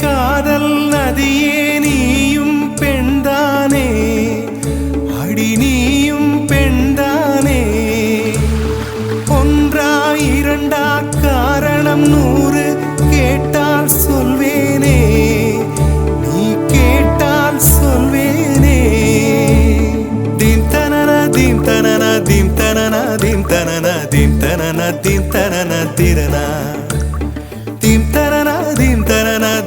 காதல் நதியே நீயும் பெண்தானே. அடி நீயும் பெண்தானே. ஒன்றா இரண்டா காரணம் நூறு கேட்டால் சொல்வேனே. நீ கேட்டால் சொல்வேனே. தீம் தனன தீம் தனன தீம் தனன தீம் தனன தீம் தனன தீம் தனன திரனா.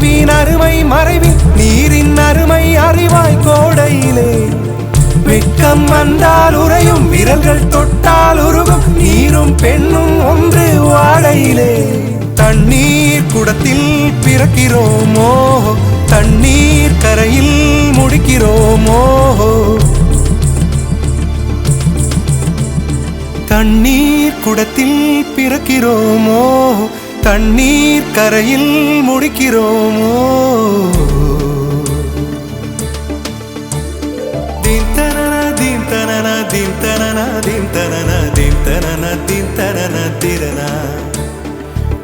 பிரிவில் மனைவியின் அருமை மறைவில் நீரின் அருமை அறிவாய் கோடையிலே. வெட்கம் வந்தால் உறையும் விரல்கள் தொட்டால் உருகும் நீரும் பெண்ணும் ஒன்று வாடையிலே. தண்ணீர் குடத்தில் பிறக்கிறோமோ தண்ணீர் கரையில் முடிக்கிறோமோ. தண்ணீர் குடத்தில் பிறக்கிறோமோ தண்ணீர் கரையில் முடிக்கிறோமோ தீம் தனன தீம் தனன தீம் தனன தீம் தனன தீம் தனன தீம் தனன திரனா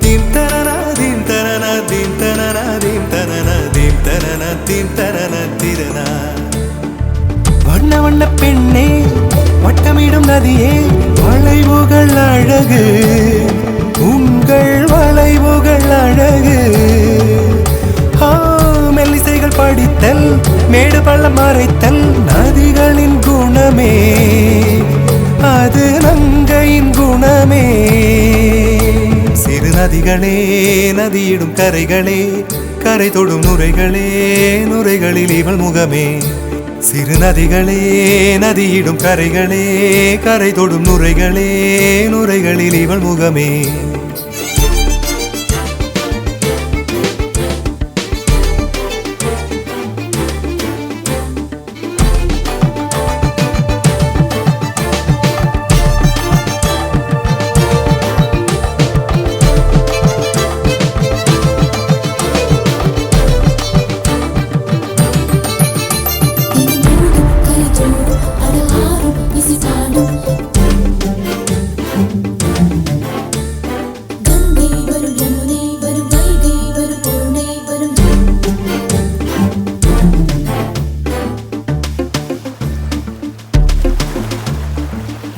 தீம் வண்ண வண்ண பெண்ணே வட்டமிடும் நதியே வளைவுகள் அழகு உங்கள் மறைத்தல் மேடு பள்ளம் மறைத்தல் நதிகளின் குணமே. அது நங்கையின் குணமே. சிறு நதிகளே நதியிடும் கரைகளே கரை தொடும் நுரைகளே நுரைகளில் இவள் முகமே. சிறு நதிகளே நதியிடும் கரைகளே கரை தொடும் நுரைகளே நுரைகளில் இவள் முகமே.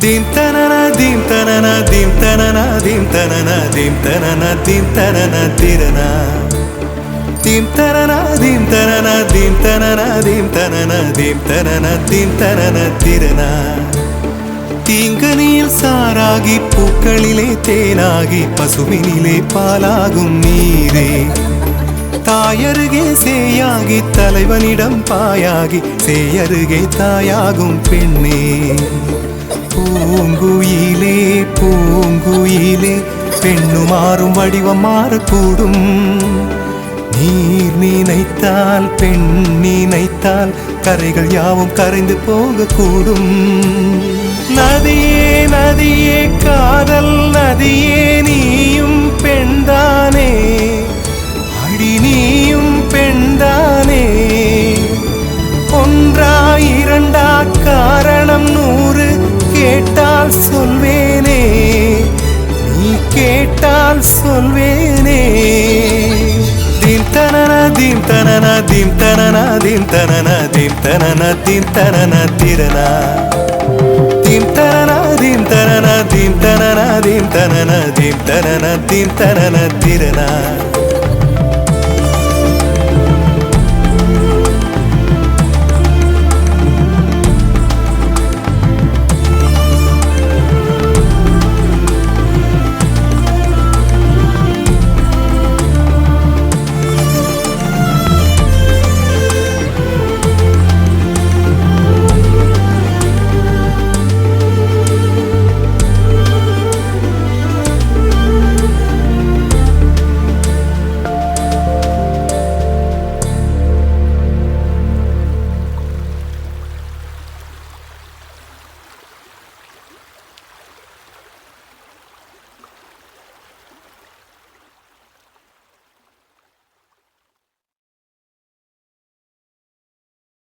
தீம் தனன தீம் தனன தீம் தனன தீம் தனன தீம் தனன தீம் தனன திரனா தீம் தனன தீம் தனன தீம் தனன தீம் தனன தீம் தனன தீம் தனன திரனா தீங்கனியில் சாராகி பூக்களிலே தேனாகி பசுவினிலே பாலாகும் நீரே தாயருகே சேயாகி தலைவனிடம் பாயாகி சேயருகே தாயாகும் பெண்ணே பூங்குயிலே பூங்குயிலே பெண்ணு மாறும் வடிவம் மாறக்கூடும். நீர் நினைத்தால் பெண் நினைத்தால் கரைகள் யாவும் கரைந்து போகக்கூடும். நதியே நதியே காதல் நதியே நீயும் பெண்தானே அடி நீ கேட்டால் சொல்வேனே தீம் தனன தீம் தனன தீம் தனன தீம் தனன தீம் தனன தீம் தனன திரனா தீம் தனன தீம் தனன தீம் தனன தீம் தனன தீம் தனன தீம் தனன திரனா